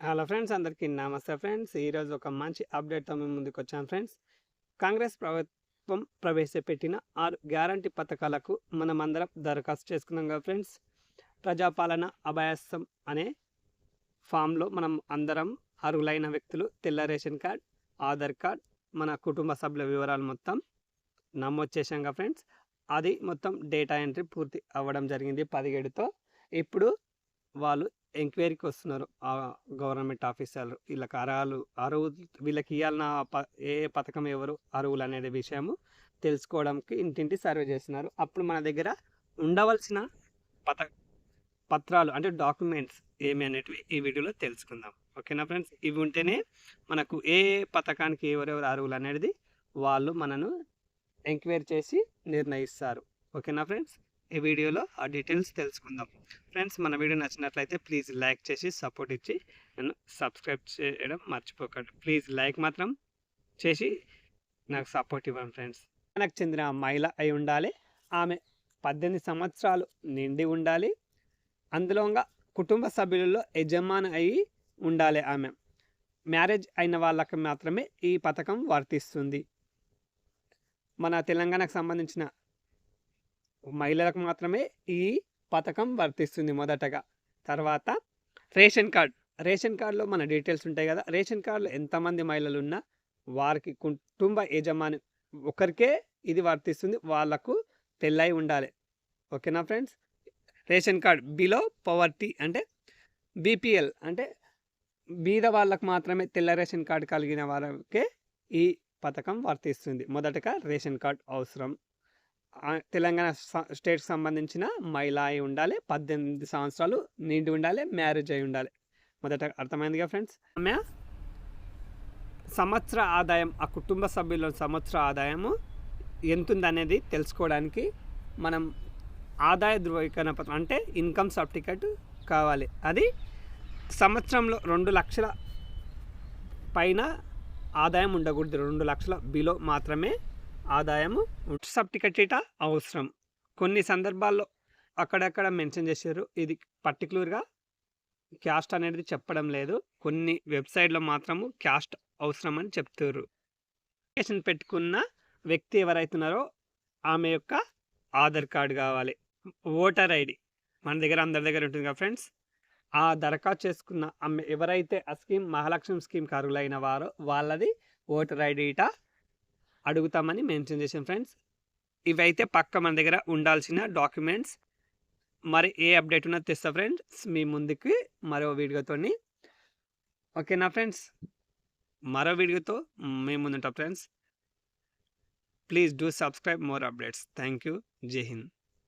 Hello friends అందరికీ నమస్తే friends ఈరోజు ఒక మంచి అప్డేట్తో మేము ముందుకు వచ్చాం ఫ్రెండ్స్ కాంగ్రెస్ ప్రభుత్వం ప్రవేశపెట్టిన ఆరు గ్యారంటీ పథకాలకు మనం అందరం దరఖాస్తు చేసుకున్నాం కదా ఫ్రెండ్స్ ప్రజాపాలన అభయాసం అనే ఫామ్లో మనం అందరం అర్హులైన వ్యక్తులు. తెల్ల రేషన్ కార్డ్ ఆధార్ కార్డ్ మన కుటుంబ సభ్యుల వివరాలు మొత్తం నమోదు చేశాం కదా ఫ్రెండ్స్ అది మొత్తం డేటా ఎంట్రీ పూర్తి అవ్వడం జరిగింది పదిహేడుతో. ఇప్పుడు వాళ్ళు ఎంక్వైరీకి వస్తున్నారు. ఆ గవర్నమెంట్ ఆఫీసర్లు. వీళ్ళకి అర్హులు అరువు వీళ్ళకి ఇవ్వాలన్న ప ఏ పథకం ఎవరు అరువులు అనేది విషయము తెలుసుకోవడానికి ఇంటింటి సర్వే చేస్తున్నారు. అప్పుడు మన దగ్గర ఉండవలసిన పత పత్రాలు అంటే డాక్యుమెంట్స్ ఏమి అనేటివి ఈ వీడియోలో తెలుసుకుందాం. ఓకేనా ఫ్రెండ్స్? ఇవి ఉంటేనే మనకు ఏ పథకానికి ఎవరెవరు అరువులు అనేది వాళ్ళు మనను ఎంక్వైరీ చేసి నిర్ణయిస్తారు. ఓకేనా ఫ్రెండ్స్? ఈ వీడియోలో ఆ డీటెయిల్స్ తెలుసుకుందాం. ఫ్రెండ్స్ మన వీడియో నచ్చినట్లయితే ప్లీజ్ లైక్ చేసి సపోర్ట్ ఇచ్చి నన్ను సబ్స్క్రైబ్ చేయడం మర్చిపోకండి. ప్లీజ్ లైక్ మాత్రం చేసి నాకు సపోర్ట్ ఇవ్వండి ఫ్రెండ్స్. మనకు చెందిన మహిళ అయి ఉండాలి. ఆమె పద్దెనిమిది సంవత్సరాలు నిండి ఉండాలి. అందులోగా కుటుంబ సభ్యులలో యజమాని అయి ఉండాలి ఆమె. మ్యారేజ్ అయిన వాళ్ళకి మాత్రమే ఈ పథకం వర్తిస్తుంది. మన తెలంగాణకు సంబంధించిన మహిళలకు మాత్రమే ఈ పథకం వర్తిస్తుంది మొదటగా. తర్వాత రేషన్ కార్డ్. రేషన్ కార్డులో మన డీటెయిల్స్ ఉంటాయి కదా. రేషన్ కార్డులో ఎంతమంది మహిళలు ఉన్నా వారికి కుటుంబ యజమాని ఒకరికే ఇది వర్తిస్తుంది. వాళ్ళకు తెల్లై ఉండాలి. ఓకేనా friends? Ration card below poverty అంటే బీపీఎల్ అంటే బీద వాళ్ళకు మాత్రమే తెల్ల రేషన్ కార్డు కలిగిన వారికే ఈ పథకం వర్తిస్తుంది. మొదటగా రేషన్ కార్డ్ అవసరం. తెలంగాణ స్టేట్కి సంబంధించిన మహిళ అయి ఉండాలి పద్దెనిమిది సంవత్సరాలు నిండి ఉండాలి మ్యారేజ్ అయి ఉండాలి. మొదట అర్థమైందిగా ఫ్రెండ్స్? ఆమె సంవత్సర ఆదాయం ఆ కుటుంబ సభ్యుల సంవత్సర ఆదాయము ఎంత తెలుసుకోవడానికి మనం ఆదాయ ధృవీకరణ పత్రం అంటే ఇన్కమ్ సర్టిఫికెట్ కావాలి. అది సంవత్సరంలో రెండు లక్షల పైన ఆదాయం ఉండకూడదు. రెండు లక్షల బిలో మాత్రమే ఆదాయము సర్టిఫికెట్ ఇట అవసరం. కొన్ని సందర్భాల్లో అక్కడక్కడ మెన్షన్ చేశారు. ఇది పర్టికులర్గా క్యాస్ట్ అనేది చెప్పడం లేదు. కొన్ని వెబ్సైట్లో మాత్రము క్యాస్ట్ అవసరం అని చెప్తారు. అప్లికేషన్ పెట్టుకున్న వ్యక్తి ఎవరైతున్నారో ఆమె యొక్క ఆధార్ కార్డు కావాలి. ఓటర్ ఐడి మన దగ్గర అందరి దగ్గర ఉంటుంది కదా ఫ్రెండ్స్. ఆ దరఖాస్తు చేసుకున్న ఆమె ఎవరైతే ఆ స్కీమ్ మహాలక్ష్మి స్కీమ్ అర్హులైన వారో వాళ్ళది ఓటర్ ఐడి ఇట అడుగుతామని మెన్షన్ చేసాం ఫ్రెండ్స్. ఇవైతే పక్క మన దగ్గర ఉండాల్సిన డాక్యుమెంట్స్. మరి ఏ అప్డేట్ ఉన్నా తెస్తా ఫ్రెండ్స్ మీ ముందుకి మరో వీడియోతో ఓకేనా ఫ్రెండ్స్? మరో వీడియోతో మేము ముందుంటాం friends. Please do subscribe more updates. Thank you జై హింద్.